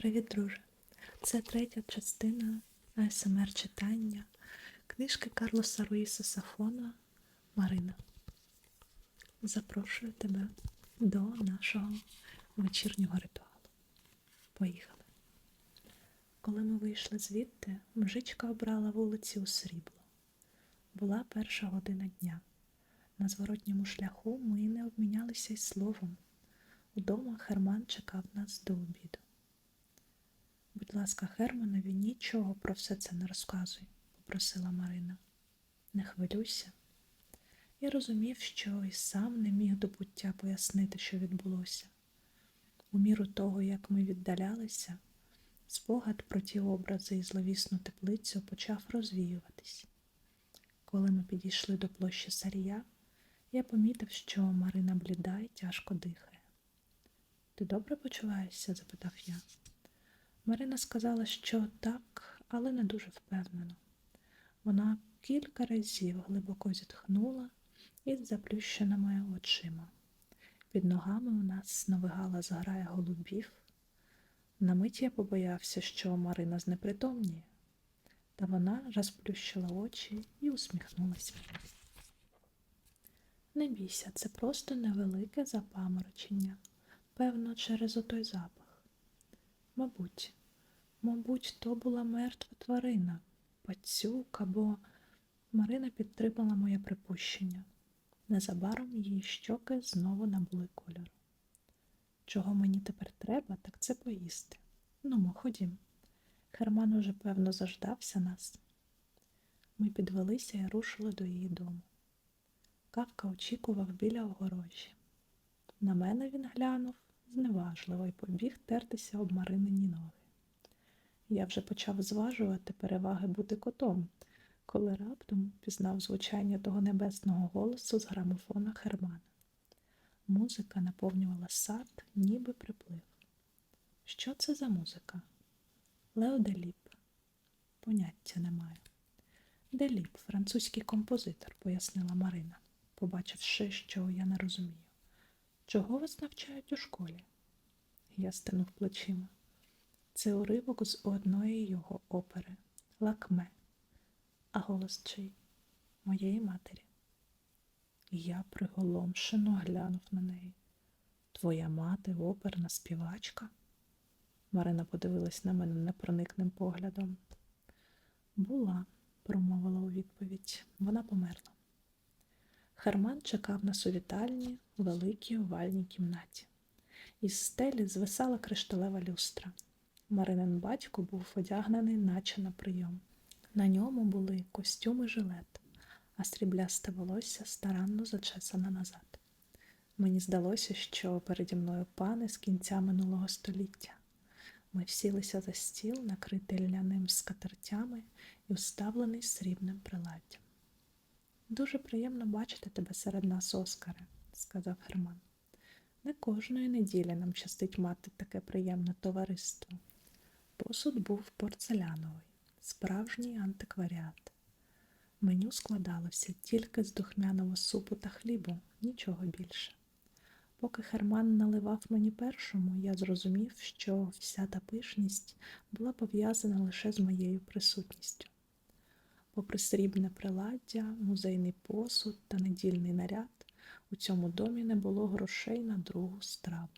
Привіт, друже! Це третя частина АСМР читання книжки Карлоса Руїса Сафона Марина. Запрошую тебе до нашого вечірнього ритуалу. Поїхали. Коли ми вийшли звідти, мжичка обрала вулиці у срібло. Була перша година дня. На зворотньому шляху ми не обмінялися й словом. Удома Херман чекав нас до обіду. Будь ласка, Херманові нічого про все це не розказуй, попросила Марина. Не хвилюйся. Я розумів, що і сам не міг до буття пояснити, що відбулося. У міру того, як ми віддалялися, спогад про ті образи і зловісну теплицю почав розвіюватись. Коли ми підійшли до площі Сарія, я помітив, що Марина бліда і тяжко дихає. Ти добре почуваєшся? запитав я. Марина сказала, що так, але не дуже впевнено. Вона кілька разів глибоко зітхнула із заплющеними очима. Під ногами у нас навигала зграя голубів. На мить я побоявся, що Марина знепритомніє, та вона розплющила очі і усміхнулася. Не бійся, це просто невелике запаморочення, певно, через отой запах. Мабуть, мабуть, то була мертва тварина, пацюк або Марина підтримала моє припущення. Незабаром її щоки знову набули кольору. Чого мені тепер треба, так це поїсти. Ну, ми ходім. Херман уже, певно, заждався нас. Ми підвелися і рушили до її дому. Кавка очікував біля огорожі. На мене він глянув зневажливо і побіг тертися об Маринині ноги. Я вже почав зважувати переваги бути котом, коли раптом пізнав звучання того небесного голосу з грамофона Хермана. Музика наповнювала сад, ніби приплив. Що це за музика? Лео Деліп. Поняття не маю. Деліп, французький композитор, пояснила Марина, побачивши, що я не розумію. Чого вас навчають у школі? Я стенув плечима. Це уривок з одної його опери Лакме, а голос чий моєї матері. Я приголомшено глянув на неї. Твоя мати оперна співачка? Марина подивилась на мене непроникним поглядом. Була, промовила у відповідь, вона померла. Херман чекав нас у вітальні у великій овальній кімнаті. Із стелі звисала кришталева люстра. Маринин батько був одягнений, наче на прийом. На ньому були костюм і жилет, а сріблясте волосся старанно зачесане назад. Мені здалося, що переді мною пани з кінця минулого століття. Ми всілися за стіл, накритий льняним скатертями і уставлений срібним приладдям. Дуже приємно бачити тебе серед нас, Оскаре, сказав Герман. Не кожної неділі нам щастить мати таке приємне товариство. Посуд був порцеляновий, справжній антикваріат. Меню складалося тільки з духмяного супу та хлібу, нічого більше. Поки Херман наливав мені першому, я зрозумів, що вся та пишність була пов'язана лише з моєю присутністю. Попри срібне приладдя, музейний посуд та недільний наряд, у цьому домі не було грошей на другу страву.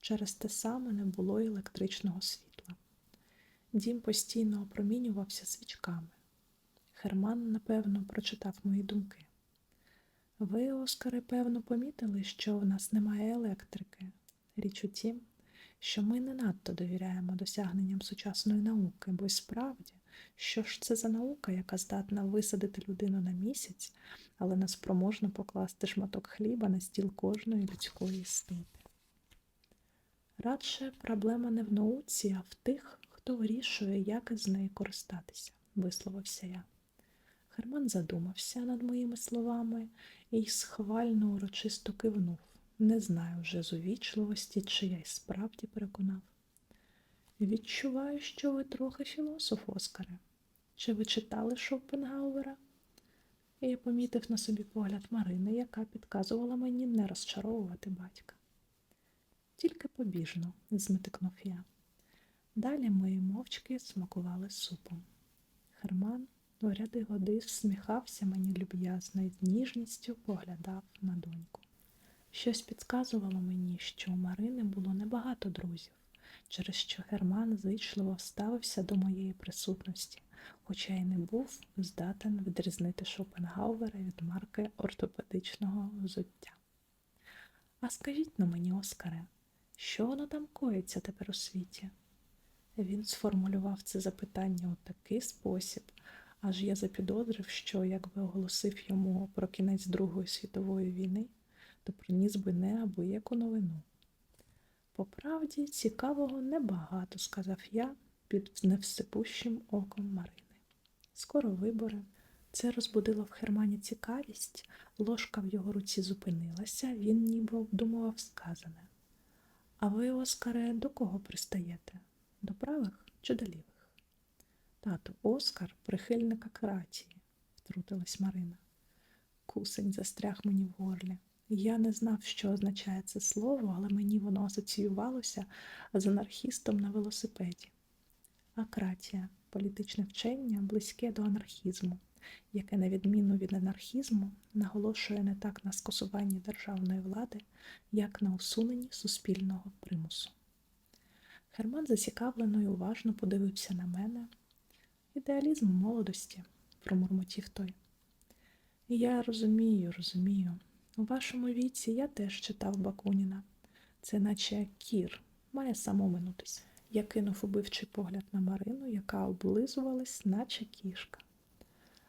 Через те саме не було й електричного світла. Дім постійно опромінювався свічками. Херман, напевно, прочитав мої думки. Ви, Оскари, певно, помітили, що в нас немає електрики. Річ у тім, що ми не надто довіряємо досягненням сучасної науки, бо й справді, що ж це за наука, яка здатна висадити людину на місяць, але не спроможна покласти шматок хліба на стіл кожної людської істоти. Радше проблема не в науці, а в тих, хто вирішує, як із нею користатися, висловився я. Херман задумався над моїми словами і схвально урочисто кивнув. Не знаю вже з увічливості, чи я й справді переконав. Відчуваю, що ви трохи філософ, Оскаре. Чи ви читали Шопенгауера? Я помітив на собі погляд Марини, яка підказувала мені не розчаровувати батька. Тільки побіжно, зметикнув я. Далі ми мовчки смакували супом. Херман у ряди годи всміхався мені люб'язно і з ніжністю поглядав на доньку. Щось підказувало мені, що у Марини було небагато друзів, через що Герман зичливо ставився до моєї присутності, хоча й не був здатен відрізнити Шопенгауера від марки ортопедичного взуття. А скажіть на мені, Оскаре, що воно там коїться тепер у світі? Він сформулював це запитання у такий спосіб, аж я запідозрив, що якби оголосив йому про кінець Другої світової війни, то приніс би неабияку новину. По правді, цікавого небагато, сказав я під невсипущим оком Марини. Скоро вибори. Це розбудило в Хермані цікавість, ложка в його руці зупинилася, він ніби обдумував сказане. А ви, Оскаре, до кого пристаєте? До правих чи до лівих? Тату, Оскар прихильник акратії, втрутилась Марина. Кусень застряг мені в горлі. Я не знав, що означає це слово, але мені воно асоціювалося з анархістом на велосипеді. Акратія політичне вчення близьке до анархізму, яке, на відміну від анархізму, наголошує не так на скасуванні державної влади, як на усуненні суспільного примусу. Герман зацікавлено і уважно подивився на мене. Ідеалізм молодості, промурмотів той. Я розумію, розумію. У вашому віці я теж читав Бакуніна. Це наче кір, має самоминутись. Я кинув убивчий погляд на Марину, яка облизувалась, наче кішка.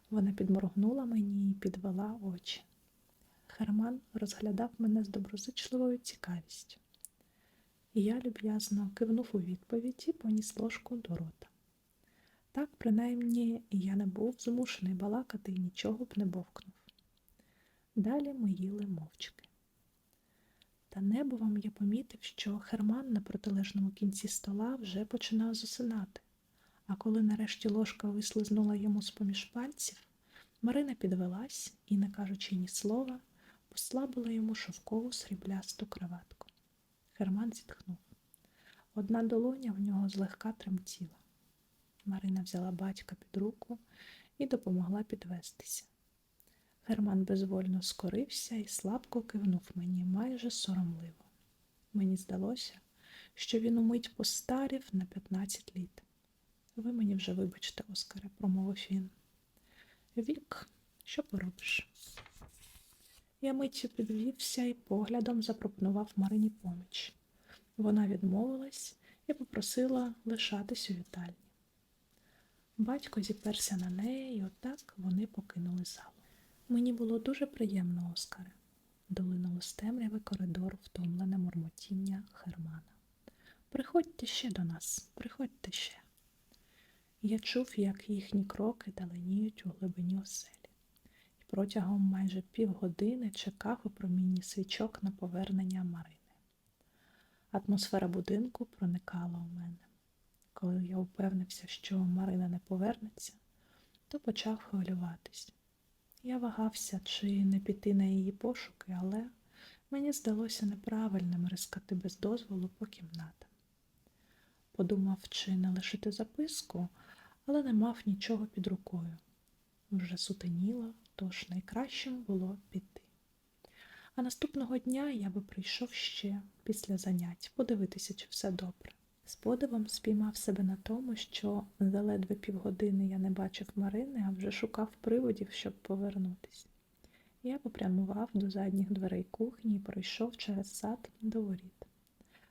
Вона підморгнула мені і підвела очі. Херман розглядав мене з доброзичливою цікавістю. І я люб'язно кивнув у відповідь і поніс ложку до рота. Так, принаймні, я не був змушений балакати і нічого б не бовкнув. Далі ми їли мовчки. Та небовом я помітив, що Херман на протилежному кінці стола вже починав засинати, а коли нарешті ложка вислизнула йому з поміж пальців, Марина підвелась і, не кажучи ні слова, послабила йому шовкову сріблясту краватку. Херман зітхнув. Одна долоня в нього злегка тремтіла. Марина взяла батька під руку і допомогла підвестися. Герман безвольно скорився і слабко кивнув мені майже соромливо. Мені здалося, що він умить постарів на 15 літ. Ви мені вже вибачте, Оскаре, промовив він. Вік, що поробиш? Я миттю підвівся і поглядом запропонував Марині поміч. Вона відмовилась і попросила лишатись у вітальні. Батько зіперся на неї, і отак вони покинули залу. Мені було дуже приємно, Оскаре, долинуло з темряви коридор втомлене мурмотіння Хермана. Приходьте ще до нас, приходьте ще. Я чув, як їхні кроки даленіють у глибині оселі, і протягом майже півгодини чекав у промінні свічок на повернення Марини. Атмосфера будинку проникала у мене. Коли я упевнився, що Марина не повернеться, то почав хвилюватись. Я вагався, чи не піти на її пошуки, але мені здалося неправильним рискати без дозволу по кімнатам. Подумав, чи не лишити записку, але не мав нічого під рукою. Вже сутеніло, тож найкращим було піти. А наступного дня я би прийшов ще після занять подивитися, чи все добре. З подивом спіймав себе на тому, що за ледве півгодини я не бачив Марини, а вже шукав приводів, щоб повернутися. Я попрямував до задніх дверей кухні і пройшов через сад до воріт.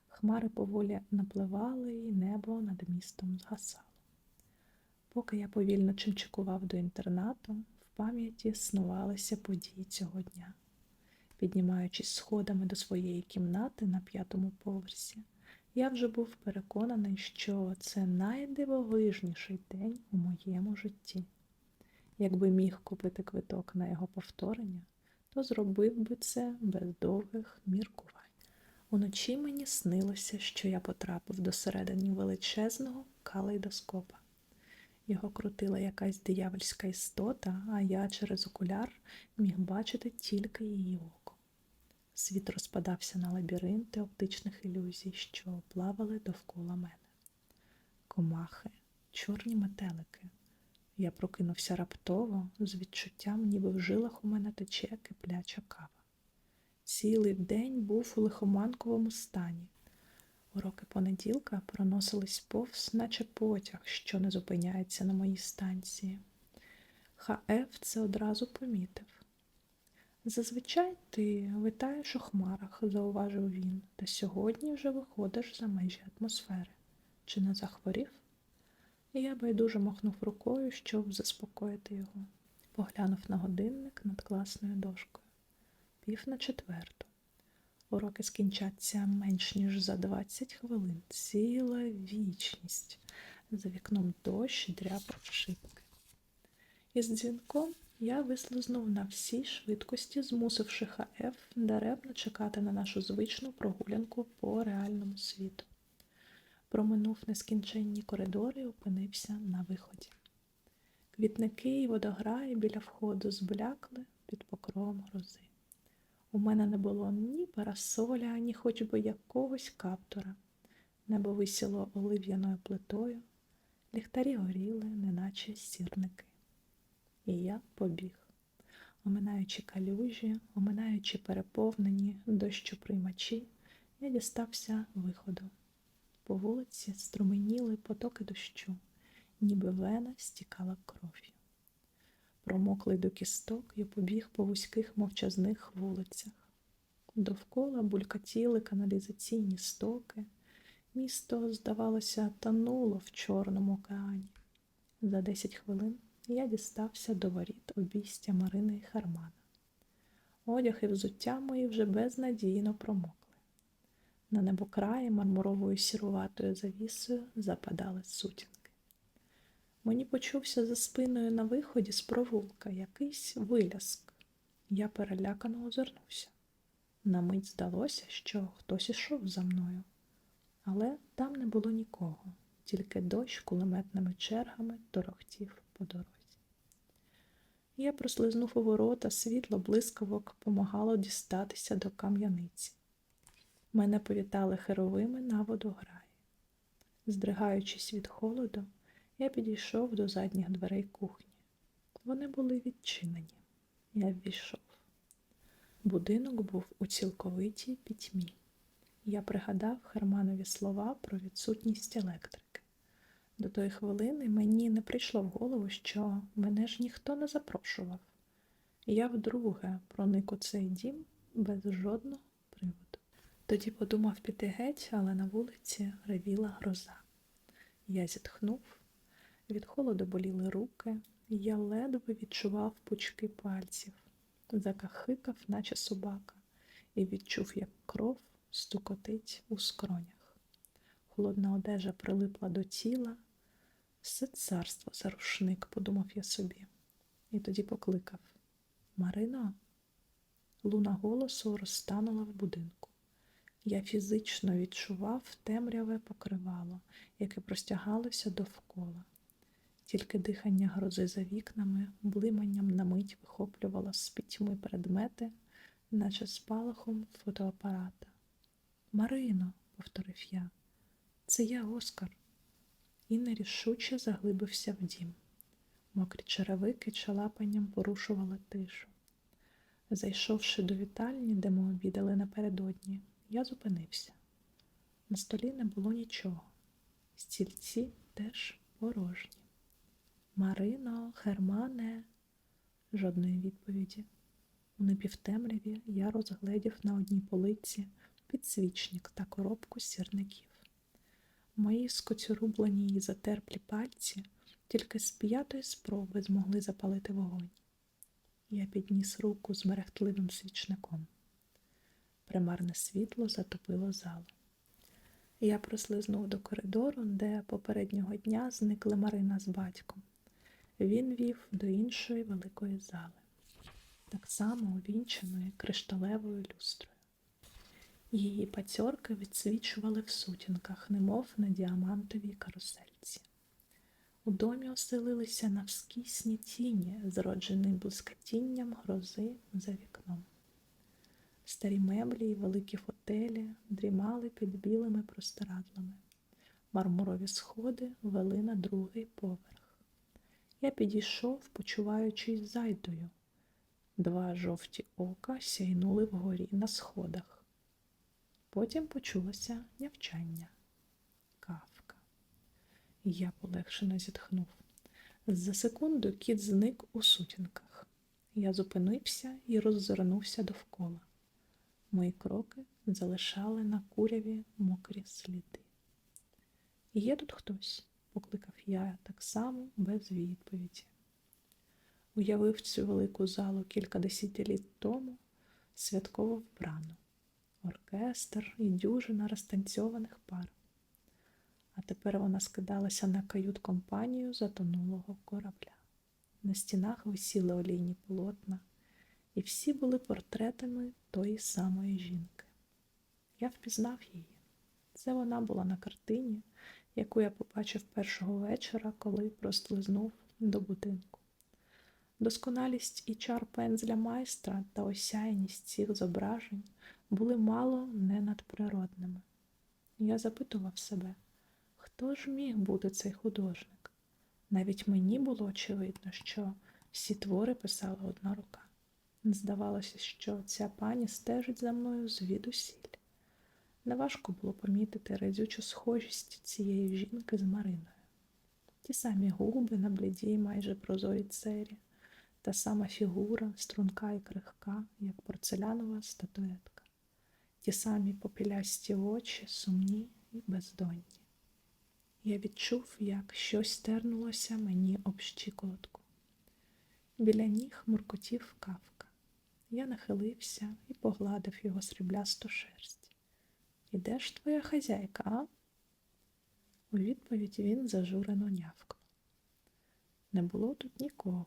Хмари поволі напливали, і небо над містом згасало. Поки я повільно чимчикував до інтернату, в пам'яті снувалися події цього дня. Піднімаючись сходами до своєї кімнати на п'ятому поверсі, я вже був переконаний, що це найдивовижніший день у моєму житті. Якби міг купити квиток на його повторення, то зробив би це без довгих міркувань. Уночі мені снилося, що я потрапив до середини величезного калейдоскопа. Його крутила якась диявольська істота, а я через окуляр міг бачити тільки її. Світ розпадався на лабіринти оптичних ілюзій, що плавали довкола мене. комахи, чорні метелики. Я прокинувся раптово з відчуттям, ніби в жилах у мене тече кипляча кава. Цілий день був у лихоманковому стані. Уроки понеділка проносились повз, наче потяг, що не зупиняється на моїй станції. ХФ це одразу помітив. Зазвичай ти витаєш у хмарах, зауважив він, та сьогодні вже виходиш за межі атмосфери. Чи не захворів? І я байдуже махнув рукою, щоб заспокоїти його. Поглянув на годинник над класною дошкою. Пів на четверту. Уроки скінчаться менш ніж за 20 хвилин. Ціла вічність. За вікном дощ дряпав шибки. Із дзвінком я вислизнув на всій швидкості, змусивши ХФ даремно чекати на нашу звичну прогулянку по реальному світу. Проминув нескінченні коридори і опинився на виході. Квітники і водограї біля входу зблякли під покровом грози. У мене не було ні парасоля, ні хоч би якогось каптора. Небо висіло олив'яною плитою, ліхтарі горіли, неначе сірники. І я побіг, оминаючи калюжі, оминаючи переповнені дощоприймачі, я дістався виходу. По вулиці струменіли потоки дощу, ніби вена стікала кров'ю. Промоклий до кісток я побіг по вузьких мовчазних вулицях. Довкола булькатіли каналізаційні стоки. Місто, здавалося, тонуло в Чорному океані. За десять хвилин я дістався до воріт обійстя Марини і Хармана. Одяг і взуття мої вже безнадійно промокли. На небокраї мармуровою сіруватою завісою западали сутінки. Мені почувся за спиною на виході з провулка якийсь виляск. Я перелякано озирнувся. На мить здалося, що хтось ішов за мною, але там не було нікого, тільки дощ кулеметними чергами торохтів по дорозі. Я прослизнув у ворота, світло блискавок помагало дістатися до кам'яниці. Мене повітали херовими на водограї. Здригаючись від холоду, я підійшов до задніх дверей кухні. Вони були відчинені. Я ввійшов. Будинок був у цілковитій пітьмі. Я пригадав Херманові слова про відсутність електрики. До тої хвилини мені не прийшло в голову, що мене ж ніхто не запрошував. Я вдруге проник у цей дім без жодного приводу. Тоді подумав піти геть, але на вулиці ревіла гроза. Я зітхнув, від холоду боліли руки, я ледве відчував пучки пальців, закахикав, наче собака, і відчув, як кров стукотить у скронях. Холодна одежа прилипла до тіла. Все царство за рушник, подумав я собі, і тоді покликав Марино, луна голосу розтанула в будинку. Я фізично відчував темряве покривало, яке простягалося довкола. Тільки дихання грози за вікнами, блиманням на мить вихоплювало з пітьми предмети, наче спалахом фотоапарата. Марино, повторив я, це я, Оскар, і нерішуче заглибився в дім. Мокрі черевики чалапанням порушували тишу. Зайшовши до вітальні, де ми обідали напередодні, я зупинився. На столі не було нічого, стільці теж порожні. Марино, Хермане, жодної відповіді. У напівтемряві я розгледів на одній полиці підсвічник та коробку сірників. Мої скоцюрублені і затерплі пальці тільки з п'ятої спроби змогли запалити вогонь. Я підніс руку з мерехтливим свічником. Примарне світло затопило залу. Я прослизнув до коридору, де попереднього дня зникли Марина з батьком. Він вів до іншої великої зали, так само увінченої кришталевою люстрою. Її пацьорки відсвічували в сутінках, немов на діамантовій карусельці. У домі оселилися навскісні тіні, зроджені блискотінням грози за вікном. Старі меблі й великі фотелі дрімали під білими простирадлами. Мармурові сходи вели на другий поверх. Я підійшов, почуваючись зайдою. Два жовті ока сяйнули вгорі на сходах. Потім почулося нявчання. Кавка. Я полегшено зітхнув. За секунду кіт зник у сутінках. Я зупинився і роззирнувся довкола. Мої кроки залишали на куряві мокрі сліди. Є тут хтось? покликав я так само без відповіді. Уявив цю велику залу кілька десятиліть тому святково вбрану, оркестр і дюжина розтанцьованих пар. А тепер вона скидалася на кают-компанію затонулого корабля. На стінах висіли олійні полотна, і всі були портретами тої самої жінки. Я впізнав її. Це вона була на картині, яку я побачив першого вечора, коли прослизнув до будинку. Досконалість і чар пензля майстра та осяяність цих зображень були мало не надприродними. Я запитував себе, хто ж міг бути цей художник? Навіть мені було очевидно, що всі твори писала одна рука. Здавалося, що ця пані стежить за мною звідусіль. Неважко було помітити разючу схожість цієї жінки з Мариною. Ті самі губи на блідій, майже прозорій цері, та сама фігура, струнка і крихка, як порцелянова статуетка, ті самі попілясті очі, сумні і бездонні. Я відчув, як щось тернулося мені об щиколотку. Біля ніг муркотів кавка. Я нахилився і погладив його сріблясту шерсть. І де ж твоя хазяйка, а? У відповідь він зажурено нявкнув. Не було тут нікого.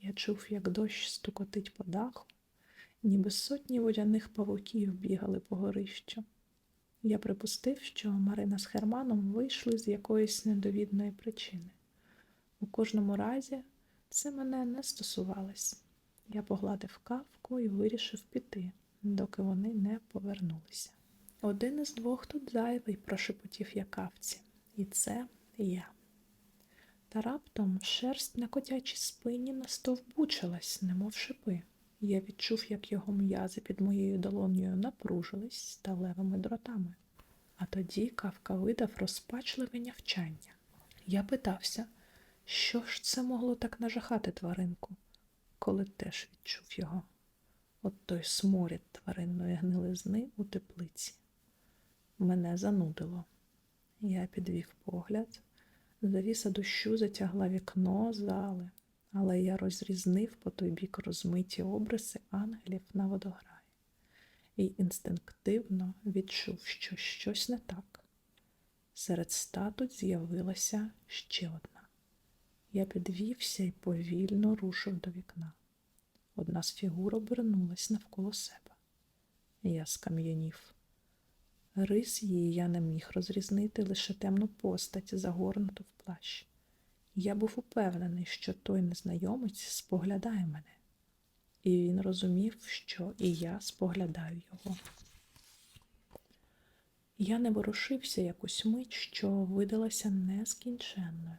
Я чув, як дощ стукотить по даху, ніби сотні водяних павуків бігали по горищу. Я припустив, що Марина з Херманом вийшли з якоїсь недовідної причини. У кожному разі це мене не стосувалось. Я погладив кавку і вирішив піти, доки вони не повернулися. Один із двох тут зайвий, прошепотів я кавці, і це я. Та раптом шерсть на котячій спині настовбучилась, немов шипи. Я відчув, як його м'язи під моєю долонею напружились сталевими дротами. А тоді кавка видав розпачливе нявчання. Я питався, що ж це могло так нажахати тваринку, коли теж відчув його. От той сморід тваринної гнилизни у теплиці. Мене занудило. Я підвів погляд. Завіса дощу затягла вікно зали, але я розрізнив по той бік розмиті обриси ангелів на водограї і інстинктивно відчув, що щось не так. Серед статуй з'явилася ще одна. Я підвівся і повільно рушив до вікна. Одна з фігур обернулась навколо себе. Я скам'янів. Рис її я не міг розрізнити лише темну постать, загорнуту в плащ. Я був упевнений, що той незнайомець споглядає мене, і він розумів, що і я споглядаю його. Я не ворушився якусь мить, що видалася нескінченною,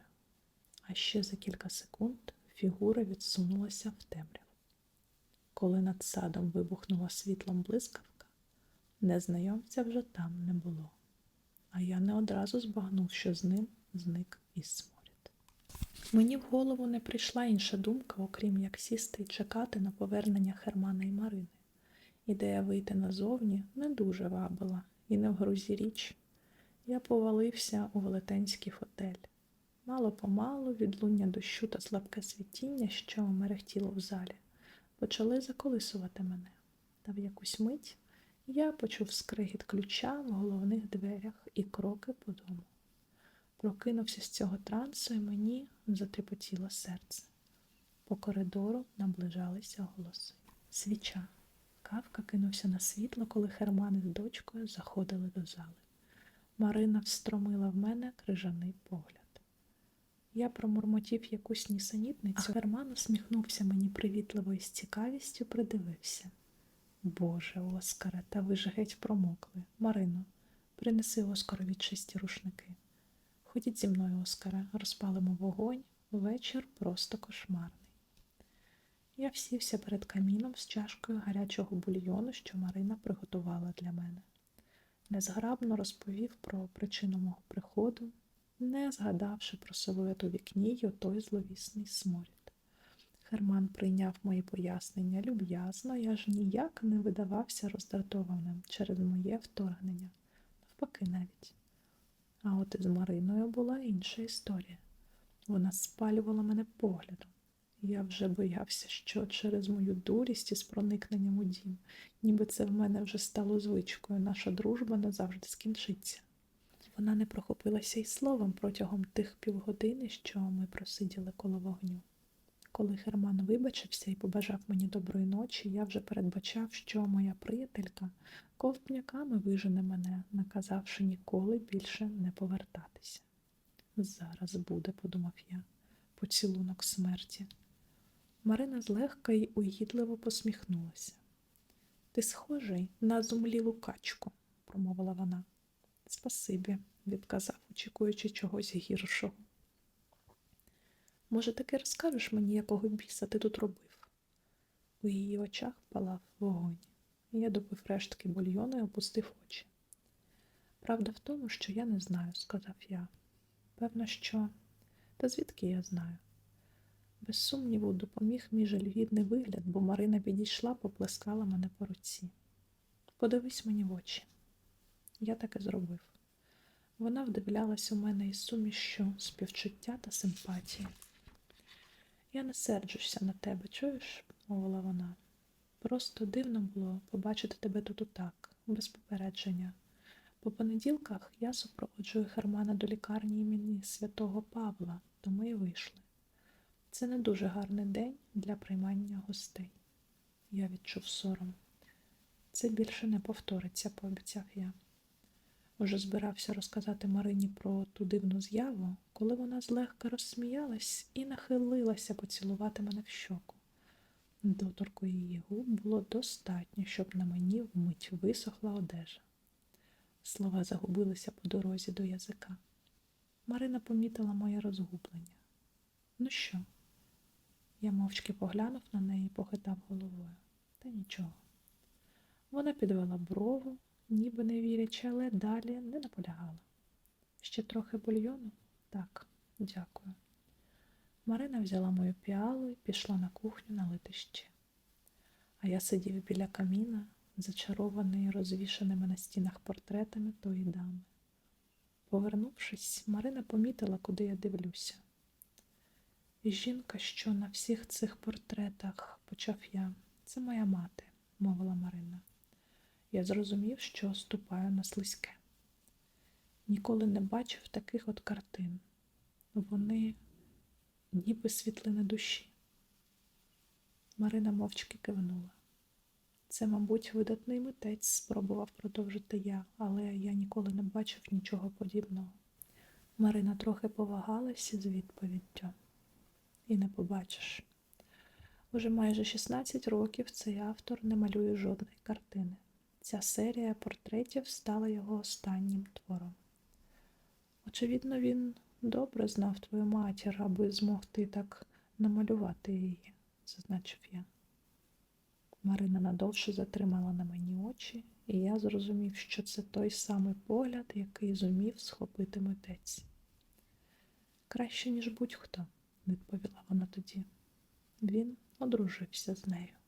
а ще за кілька секунд фігура відсунулася в темряву. Коли над садом вибухнула світлом блискавка, незнайомця вже там не було, а я не одразу збагнув, що з ним зник і сморід. Мені в голову не прийшла інша думка, окрім як сісти і чекати на повернення Хермана і Марини. Ідея вийти назовні не дуже вабила, і не в грузі річ. Я повалився у велетенський фотель. Мало помалу відлуння дощу та слабке світіння, що мерехтіло в залі, почали заколисувати мене. Та в якусь мить я почув скригіт ключа в головних дверях і кроки по дому. Прокинувся з цього трансу, і мені затріпотіло серце. По коридору наближалися голоси. Свіча. Кавка кинувся на світло, коли Херман із дочкою заходили до зали. Марина встромила в мене крижаний погляд. Я промурмотів якусь нісенітницю, а Херман усміхнувся мені привітливо і з цікавістю придивився. Боже, Оскаре, та ви ж геть промокли. Марино, Принеси Оскарові чисті рушники. Ходіть зі мною, Оскаре, розпалимо вогонь, вечір просто кошмарний. Я всівся перед каміном з чашкою гарячого бульйону, що Марина приготувала для мене. Незграбно розповів про причину мого приходу, не згадавши про силует у вікні й отой зловісний сморід. Герман прийняв мої пояснення люб'язно, я ж ніяк не видавався роздратованим через моє вторгнення, навпаки, навіть. А от із Мариною була інша історія. Вона спалювала мене поглядом. Я вже боявся, що через мою дурість із проникненням у дім, ніби це в мене вже стало звичкою, наша дружба назавжди скінчиться. Вона не прохопилася й словом протягом тих півгодини, що ми просиділи коло вогню. Коли Герман вибачився і побажав мені доброї ночі, я вже передбачав, що моя приятелька ковтняками вижене мене, наказавши ніколи більше не повертатися. Зараз буде, подумав я, поцілунок смерті. Марина злегка й угідливо посміхнулася. Ти схожий на зумлілу качку, промовила вона. Спасибі, відказав, очікуючи чогось гіршого. Може, таки розкажеш мені, якого біса ти тут робив? У її очах палав вогонь. Я допив рештки бульйону і опустив очі. Правда в тому, що я не знаю, сказав я. Певно, що. Та звідки я знаю? Без сумніву, допоміг мій жалюгідний вигляд, бо Марина підійшла, поплескала мене по руці. Подивись мені в очі. Я так і зробив. Вона вдивлялась у мене із сумішю співчуття та симпатії. Я не серджуся на тебе, чуєш? мовила вона. Просто дивно було побачити тебе тут отак, без попередження. По понеділках я супроводжую Хермана до лікарні імені святого Павла, тому і вийшли. Це не дуже гарний день для приймання гостей. Я відчув сором. Це більше не повториться, пообіцяв я. Уже збирався розказати Марині про ту дивну з'яву, коли вона злегка розсміялась і нахилилася поцілувати мене в щоку. Доторку її губ було достатньо, щоб на мені вмить висохла одежа. Слова загубилися по дорозі до язика. Марина помітила моє розгублення. Ну що? Я мовчки поглянув на неї і похитав головою. Та нічого. Вона підвела брову, ніби не вірячи, але далі не наполягала. Ще трохи бульйону? Так, дякую. Марина взяла мою піалу і пішла на кухню налити ще. А я сидів біля каміна, зачарований розвішаними на стінах портретами тої дами. Повернувшись, Марина помітила, куди я дивлюся. Жінка, що на всіх цих портретах, почав я, це моя мати, мовила Марина. Я зрозумів, що ступаю на слизьке. Ніколи не бачив таких от картин. Вони ніби світлини душі. Марина мовчки кивнула. Це, мабуть, видатний митець, спробував продовжити я, але я ніколи не бачив нічого подібного. Марина трохи повагалася з відповіддю. І не побачиш. Уже майже 16 років цей автор не малює жодної картини. Ця серія портретів стала його останнім твором. Очевидно, він добре знав твою матір, аби змогти так намалювати її, зазначив я. Марина надовше затримала на мені очі, і я зрозумів, що це той самий погляд, який зумів схопити митець. Краще, ніж будь-хто, відповіла вона тоді. Він одружився з нею.